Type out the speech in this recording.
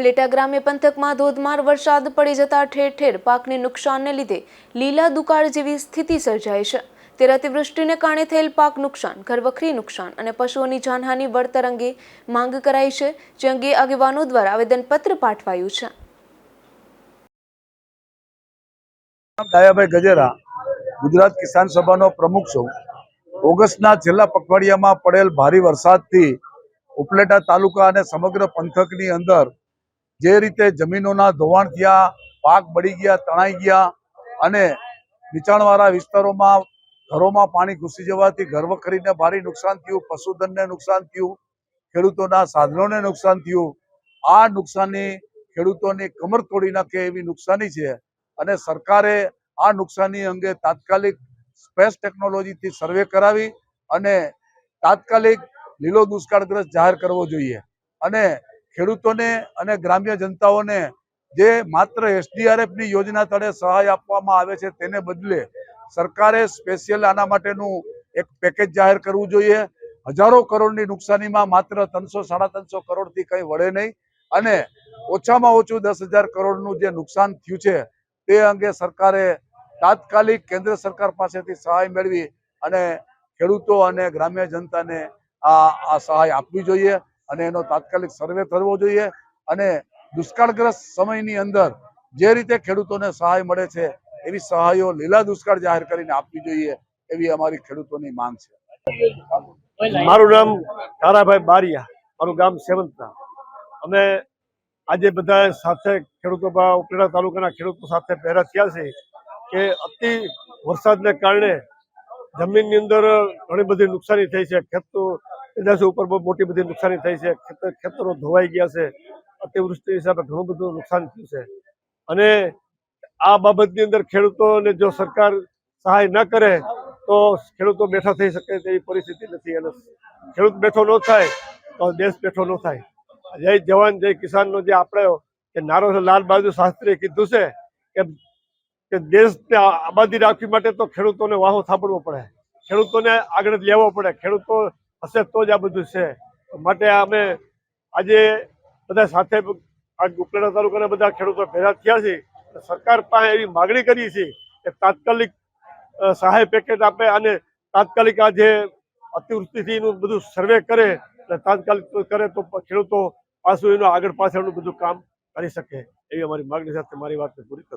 પ્લેટા ગ્રામ્ય પંથકમાં ધોધમાર વરસાદ પડી જતા ઠેર ઠેર પાકને નુકસાનને લીધે લીલા દુકાળ જેવી સ્થિતિ સર્જાઈ છે. ત્યારે અતિવૃષ્ટિને કારણે થયેલ પાક નુકસાન, ઘરવખરી નુકસાન અને પશુઓની જાનહાનિ વળતર અંગે માંગ કરાઈ છે, જે અંગે આગેવાનો દ્વારા આવેદનપત્ર પાઠવાયું છે. ડાયાભાઈ ગજેરા. ગુજરાત કિસાન સભાનો પ્રમુખ છું. ઓગસ્ટના છેલ્લા પખવાડિયામાં પડેલ ભારે વરસાદથી ઉપલેટા તાલુકા અને સમગ્ર પંથકની અંદર જે રીતે જમીનોના ધોવાણ થયા, પાક બળી ગયા, તણાઈ ગયા અને નીચાણવાળા વિસ્તારોમાં ઘરોમાં પાણી ઘૂસી જવાથી ઘરવખરીને ભારે નુકસાન થયું, પશુધનને નુકસાન થયું, ખેડૂતોના સાધનોને નુકસાન થયું. આ નુકસાની ખેડૂતોની કમર તોડી નાખે એવી નુકસાની છે અને સરકારે આ નુકસાની અંગે તાત્કાલિક સ્પેસ ટેકનોલોજીથી સર્વે કરાવી અને તાત્કાલિક લીલો દુષ્કાળગ્રસ્ત જાહેર કરવો જોઈએ. અને ખેડૂતોને અને ગ્રામ્ય જનતાઓને જે માત્ર એસડીઆરએફની યોજના તળે સહાય આપવામાં આવે છે તેને બદલે સરકારે સ્પેશિયલ આના માટેનું એક પેકેજ જાહેર કરવું જોઈએ. હજારો કરોડની નુકસાનીમાં માત્ર ત્રણસો, સાડા ત્રણસો કરોડથી કંઈ વળે નહીં અને ઓછામાં ઓછું દસ હજાર કરોડનું જે નુકસાન થયું છે તે અંગે સરકારે તાત્કાલિક કેન્દ્ર સરકાર પાસેથી સહાય મેળવી અને ખેડૂતો અને ગ્રામ્ય જનતાને આ આ સહાય આપવી જોઈએ. અને એનો તાત્કાલિક સર્વે કરવો જોઈએ અને દુષ્કાળગ્રસ્ત સમયની અંદર જે રીતે ખેડૂતોને સહાય મળે છે, એવી સહાયો લીલા દુષ્કાળ જાહેર કરીને આપવી જોઈએ એવી અમારી ખેડૂતોની માંગ છે. મારું નામ તારાભાઈ બારિયા, મારું ગામ સેવંતના. અમે આજે બધા સાથે ખેડૂતો ઉપલેટા તાલુકાના ખેડૂતો સાથે પહેરા થયા છે કે અતિ વરસાદને કારણે જમીનની અંદર ઘણી બધી નુકસાની થઈ છે, ખેતો પેદાશો ઉપર બહુ મોટી બધી નુકસાની થઈ છે ખેતર ખેતરો ધોવાઈ ગયા છે, અતિવૃષ્ટિ હિસાબે ઘણું બધું નુકસાન થયું છે. અને આ બાબતની અંદર ખેડૂતોને જો સરકાર સહાય ન કરે, તો ખેડૂતો બેઠા થઈ શકે તેવી પરિસ્થિતિ નથી. અને ખેડૂત બેઠો ન થાય, તો દેશ બેઠો ન થાય. જય જવાન, જય કિસાનનો જે આપણે કે નારો લાલ બહાદુર શાસ્ત્રીએ કીધું છે કે કે દેશને આબાદી રાખવી માટે તો ખેડૂતોને વાહો થાપડવો પડે. ખેડૂતોને આગળ લેવો પડે. ખેડૂતો હશે તો જ આ બધું છે. માટે અમે આજે બધા સાથે આ ઉપલેટા તાલુકાના બધા ખેડૂતો ભેગા થયા છે. સરકાર પાસે એવી માગણી કરી છે કે તાત્કાલિક સહાય પેકેજ આપે અને તાત્કાલિક આ જે અતિવૃષ્ટિથીનું બધું સર્વે કરે અને તાત્કાલિક કરે તો ખેડૂતો પાછું એનું આગળ પાછળનું બધું કામ કરી શકે એવી અમારી માગણી સાથે મારી વાત પૂરી